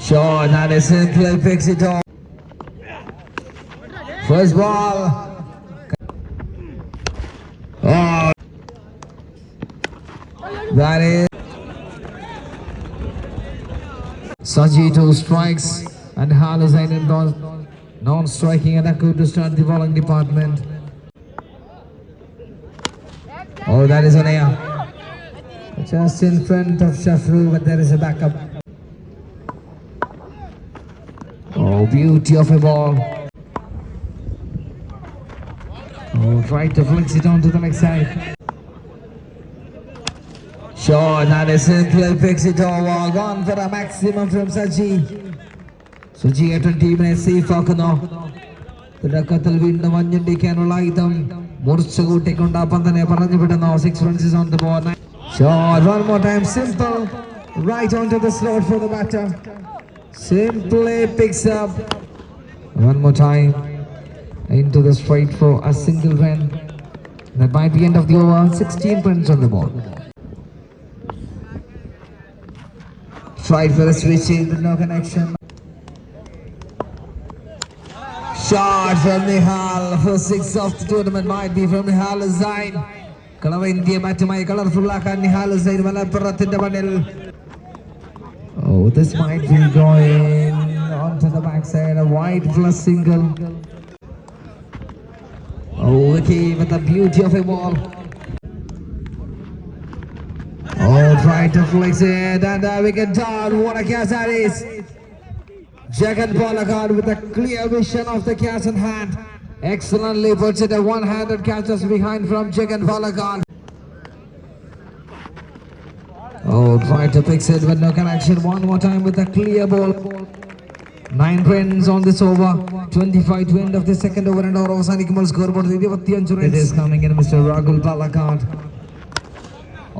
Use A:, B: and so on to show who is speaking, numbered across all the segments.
A: Sure, that is simply picks it off. First ball. Oh, that is. Saji two strikes and Halozain in non- non-striking attacker to start the bowling department. Oh, that is on air. Just in front of Shafru, but there is a backup. Oh, beauty of a ball. Oh, try to flex it onto the next side. Sure, that is simply picks it over. Gone for a maximum from Saji. Suji ഏട്ടൻ ടീമിനെ safe ആക്കുന്നു തുടക്കത്തിൽ വീണ്ടും അഞ്ഞടിക്കാനുള്ള ആയുധം മുറിച്ച കൂട്ടിക്കൊണ്ട് ആ പന്തനെ പറഞ്ഞു വിടുന്നു six runs on the ball shot one more time simple right on to the slot for the batter simply picks up one more time into the straight for a single run that by the end of the over 16 runs on the ball tried for a switch in but no connection Shot from Nihal for six of the tournament might be from Nihal Zain. കളവ India മാറ്റുമായി colourful ആക്കാൻ നിഹാൽ ഹുസൈൻ മലപ്പുറത്തിന്റെ മണ്ണിൽ Oh, this might be going onto the backside. A wide plus single. Oh, Vicky with the beauty of a ball. Oh, trying to flex it and uh, we can down. What a catch that is. Jagan Balagard with a clear vision of the catch in hand. Excellently puts it a one-handed catches behind from Jagan Balagard. Oh, try to fix it but no connection. One more time with a clear ball. Nine runs on this over. 25 to end of the second over and over അവസാനിക്കുമ്പോൾ score board ഇരുപത്തിയഞ്ച് runs. It is coming in Mr. Rahul Balagard.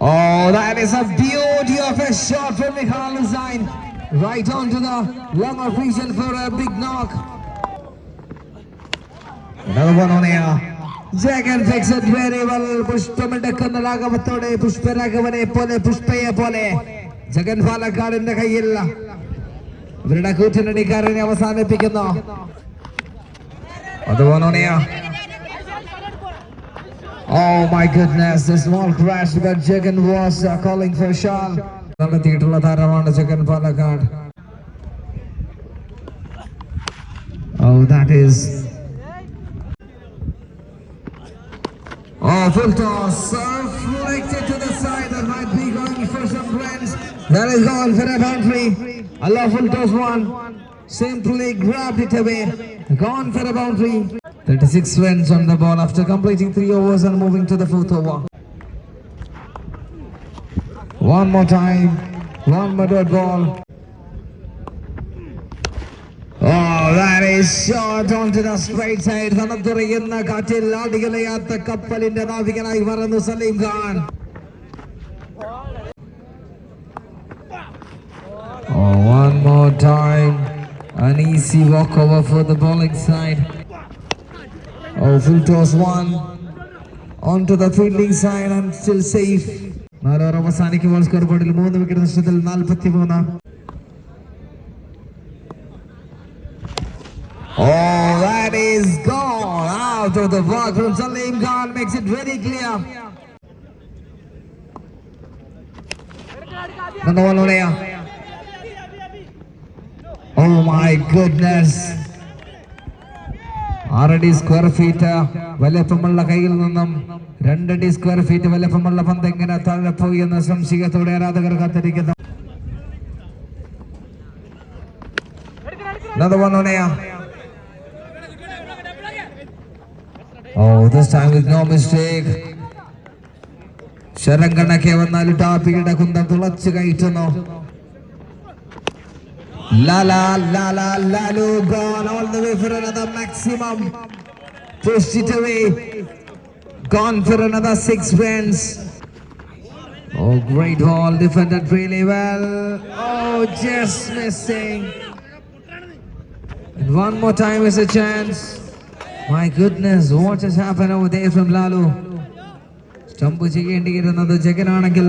A: Oh, that is a beauty of a shot from Mikhal Hussain. Right onto the longer region for a big knock. Another one on air. It very well. പുഷ്പമെടുക്കുന്ന രാഘവത്തോടെ പുഷ്പരാഘവനെ പോലെ പുഷ്പയെ പോലെ ജഗൻ പാലക്കാടിന്റെ കയ്യിൽ ഇവരുടെ കൂറ്റനടിക്കാരനെ അവസാനിപ്പിക്കുന്നു അതുപോലെ. Oh my goodness, the small crash, but Jagan was uh, calling for Shal. നടത്തിയിട്ടുള്ള താരമാണ് Jagan Palakkad Oh, that is. Oh, full toss. Flicked to the side. That might be going for some runs. That is gone for a boundary. A lawful toss one. Simply grabbed it away. Gone for a boundary. 36 runs on the ball after completing three overs and moving to the fourth over. One more time. One more dot ball. തണുത്തുറയുന്ന കാറ്റിൽ ആടികളയാത്ത കപ്പലിന്റെ നാവികനായി മറന്നു Saleem Khan Oh, one more time. An easy walkover for the bowling side. Oh, full toss one. Onto the fielding side and still safe. നാല് over അവസാനിക്കുമ്പോൾ score ബോർഡിൽ മൂന്ന് wicket നഷ്ടത്തിൽ നാൽപ്പത്തി മൂന്ന് Oh, that is gone out of the block from Salim Khan makes it very clear. Oh my goodness. ആറടി square feet വലിപ്പമുള്ള കയ്യിൽ നിന്നും രണ്ടടി സ്ക്വയർ ഫീറ്റ് വലിപ്പമുള്ള പന്ത് എങ്ങനെ താഴെ പോയി എന്ന സംശയത്തോടെ ആരാധകർ കാത്തിരിക്കുന്നു Oh, this time with no mistake. ശരങ്കണക്കെ വന്നാൽ ടാപ്പിയുടെ കുന്തം തുളച്ചു കയറ്റുന്നു Lala, Lala, Lalu gone all the way for another maximum. Pushed it away. Gone for another six runs. Oh, great ball. Defended really well. Oh, just missing. And one more time is a chance. My goodness, what has happened over there from Lalu? Stump ചെയ്യേണ്ടിയിരുന്നത് ജഗനാണെങ്കിൽ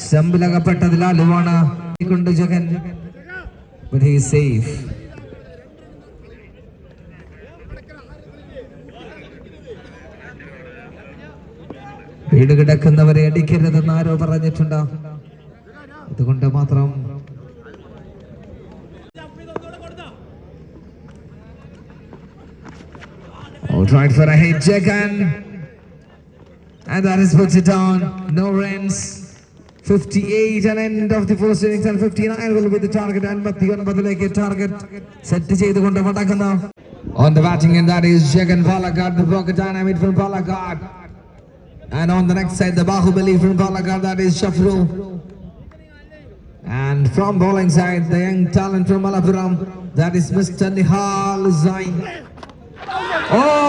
A: സ്റ്റംപിലകപ്പെട്ടത് ലാലുവാണ് കൊണ്ട് Jagan but he is safe. വീട് കിടക്കുന്നവരെ അടിക്കരുതെന്ന് ആരോ പറഞ്ഞിട്ടുണ്ട് അതുകൊണ്ട് മാത്രം Oh, tried for a hit check and and that is puts it down. No runs. 58 and end of the first innings and 59 will be the target and അൻപത്തിയൊൻപതിലേക്ക് target set ചെയ്തുകൊണ്ട് മടക്കുന്ന on the batting end that is Jagan Balagad the blocker dynamite from Balagad and on the next side the Bahubali from Balagad that is Shafru and from bowling side the young talent from Malapuram that is Mr. Nihal Zain Oh, that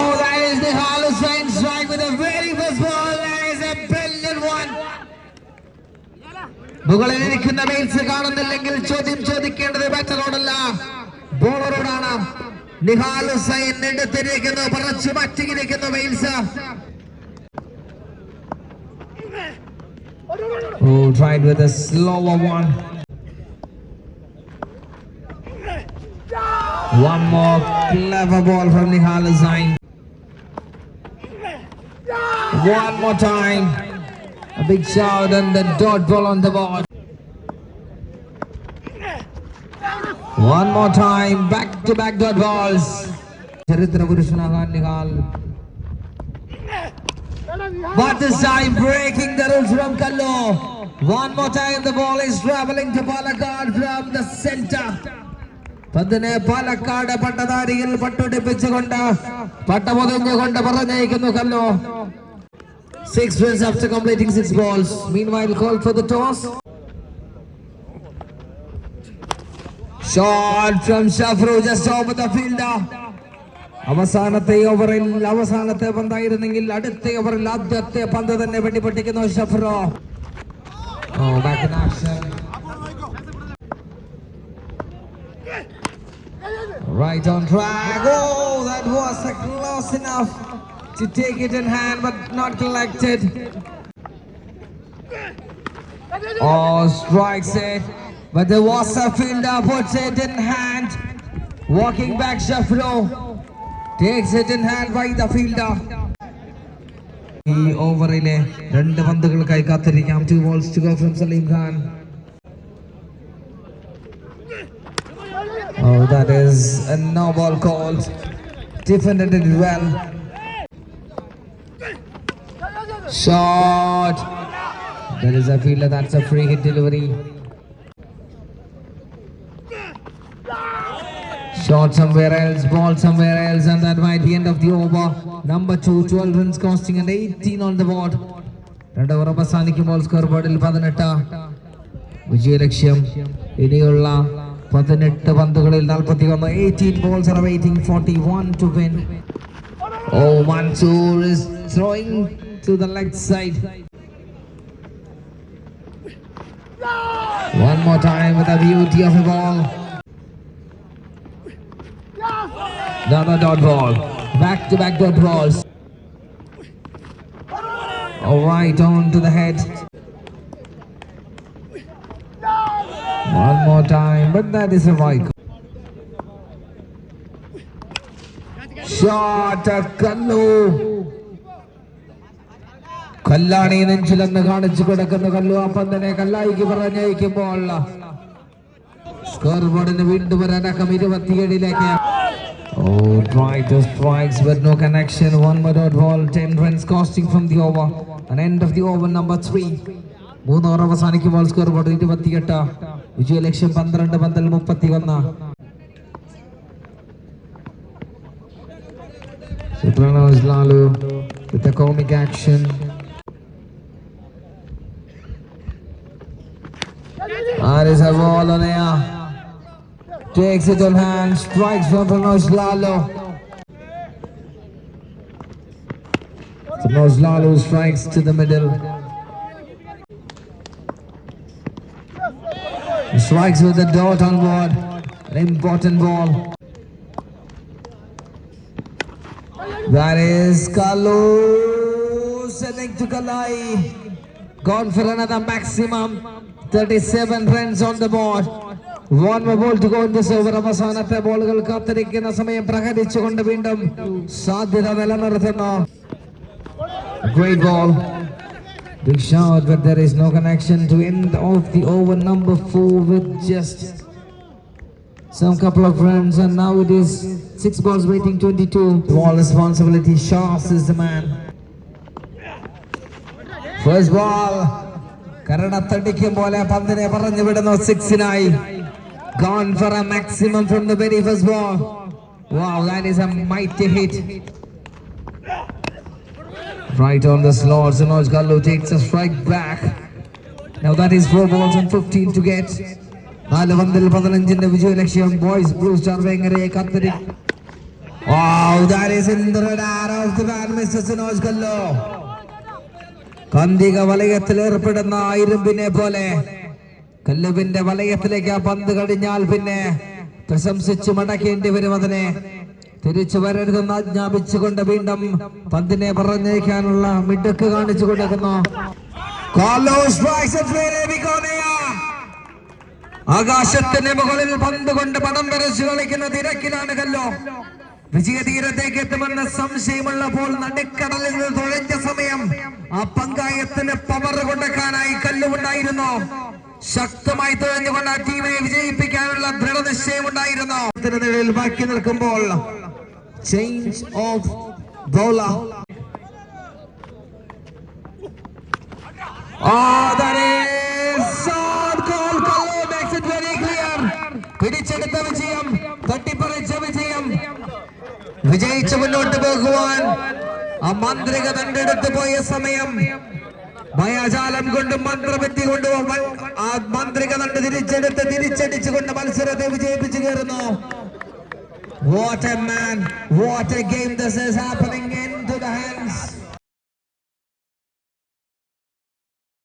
A: is the Hall of Fame strike with a very first ball. That is a brilliant one. മുകളിൽ ഇരിക്കുന്ന males കാണുന്നില്ലെങ്കിൽ ചോദ്യം ചോദിക്കേണ്ടത് ബാറ്ററോടല്ല ബോളറോടാണ് നിഹാൽ ഹുസൈൻ എടുത്തിരിക്കുന്നു പറച്ചു പറ്റിയിരിക്കുന്നു males Oh, tried with a slower one. One more clever ball from Nihal Zain. One more time. A big shout and the dot ball on the board. One more time. Back to back dot balls. ചരിത്ര പുരുഷനാകാൻ Nihal But this time breaking the rules from Kallo. One more time the ball is traveling to Palakkad from the center. പന്തിനെ പാലക്കാട് പട്ടധാരിയിൽ പട്ടുടിപ്പിച്ചുകൊണ്ട് പട്ടപൊതിഞ്ഞുകൊണ്ട് പറഞ്ഞയക്കുന്നു കല്ലോ six runs after completing six balls. Meanwhile, call for the toss. Shot from Shafru just over the fielder. അവസാനത്തെ ഓവറിൽ അവസാനത്തെ പന്തായിരുന്നെങ്കിൽ അടുത്ത ഓവറിൽ ആദ്യത്തെ പന്ത് തന്നെ വെട്ടിപ്പൊട്ടിക്കുന്നു ഷഫ്രോ Oh, back in action. Right on track. Oh, that was a close enough to take it in hand, but not collected. Oh, strikes it. But there was a fielder puts it in hand. Walking back, Shafro takes it in hand by the fielder. ഈ ഓവറിലെ രണ്ട് പന്തുകൾക്കായി കാത്തിരിക്കാം two balls to go from Salim Khan Oh, that is a no ball called. Defended it well. Shot. There is a fielder that's a free hit delivery. Shot somewhere else, ball somewhere else, and that might be end of the over. Number two, 12 runs costing and 18 on the board. രണ്ട് over അവസാനിക്കുമ്പോൾ score ബോർഡിൽ പതിനെട്ട് വിജയലക്ഷ്യം ഇനിയുള്ള പതിനെട്ട് പന്തുകളിൽ നാൽപ്പത്തി ഒന്ന് eighteen balls are waiting forty one two win oh Mansoor is throwing to the left side. One more time with a beauty of the ball. Another dot ball. Back to back dot balls. All right, on to the head. One more time, but that is a right. Shot at Kallu. കല്ലാണി നെഞ്ചിലെന്ന് കാണിച്ചു കിടക്കുന്ന കല്ലു അപ്പന്തനെ പന്തിനെ കല്ലായിക്ക് പറഞ്ഞയക്കുമ്പോൾ score ബോർഡിന് വീണ്ടും ഒരു ഇരുപത്തിയേഴിലേക്ക് Oh, try to strikes but no connection. One more dot ball, 10 runs costing from the over. An end of the over number 3. മൂന്ന് over അവസാനിക്കുമ്പോൾ സ്കോർ ബോർഡ് ഇരുപത്തിയെട്ട് വിജയലക്ഷ്യം പന്ത്രണ്ട് പന്തൽ മുപ്പത്തി ഒന്ന് Supranos Lalu with a comic action. That is a ball on air. Takes it on hand, strikes from Pranosh Lalo. Pranosh Lalo strikes to the middle. He strikes with the dot on board. An important ball. That is to Kalai. Gone for another maximum. 37 runs on the board. One more ball to go in this over. അവസാനത്തെ ബോളുകൾ കാത്തിരിക്കുന്ന സമയം പ്രഹരിച്ചുകൊണ്ട് വീണ്ടും സാധ്യത നിലനിർത്തുന്നു Great ball. Big shot, but there is no connection to end of the over number four with just some couple of runs, and now it is six balls waiting 22. Ball responsibility. Shahs is the man. First ball. കരണത്തടിക്കും പോലെ പന്തിനെ പറഞ്ഞു വിടുന്നു സിക്സിനായി for a maximum from the very first ball. Wow, that is a mighty hit. Right on the slot, Sinoj Gallo takes a strike back. Now that is four balls and 15 to get. നാല് പന്തിൽ പതിനഞ്ചിന്റെ വിജയ ലക്ഷ്യം boys blue star വേങ്ങരയെ കത്തിരി Wow, that is in the radar of the man, Mr. Sinoj Gallo. കാന്തിക വലയത്തിൽ ഏർപ്പെടുന്ന ഇരുമ്പിനെ പോലെ കല്ലുവിന്റെ വലയത്തിലേക്ക് ആ പന്ത് കഴിഞ്ഞാൽ പിന്നെ പ്രശംസിച്ചു മടക്കേണ്ടി വരും അതിനെ. തിരിച്ചു വരരുതെന്ന് ആജ്ഞാപിച്ചുകൊണ്ട് വീണ്ടും പന്തിനെ പറഞ്ഞേക്കാനുള്ള മിടുക്ക് കാണിച്ചു കൊടുക്കുന്നു. ആകാശത്തിന്റെ മുകളിൽ പന്ത് കൊണ്ട് പടം വരച്ചു കളിക്കുന്ന തിരക്കിലാണ് കല്ലോ. വിജയതീരത്തേക്ക് എത്തുമെന്ന സംശയമുള്ളപ്പോൾ നടുക്കടലിൽ നിന്ന് തുഴഞ്ഞ സമയം ആ പങ്കായത്തിന് പവർ കൊടുക്കാനായി കല്ലുണ്ടായിരുന്നു ശക്തമായി തുഴഞ്ഞുകൊണ്ട് ആ ടീമിനെ വിജയിപ്പിക്കാനുള്ള ദൃഢനിശ്ചയം ഉണ്ടായിരുന്നു നിഴലിൽ ബാക്കി നിൽക്കുമ്പോൾ ചേഞ്ച് ഓഫ് ബൗളർ പിടിച്ചെടുത്ത that is shot goal. Kallu makes it very clear. പിടിച്ചെടുത്ത വിജയം തട്ടിപ്പറിച്ച വിജയം വിജയിച്ച് മുന്നോട്ട് പോകുവാൻ ആ മാന്ത്രിക തണ്ടെടുത്ത് പോയ സമയം ഭയാജാലം കൊണ്ടും മന്ത്രമെത്തി കൊണ്ടും ആ മാന്ത്രിക തണ്ട് തിരിച്ചെടുത്ത് തിരിച്ചടിച്ചുകൊണ്ട് മത്സരത്തെ വിജയിപ്പിച്ചു കയറുന്നു. What a man, what a game this is happening in.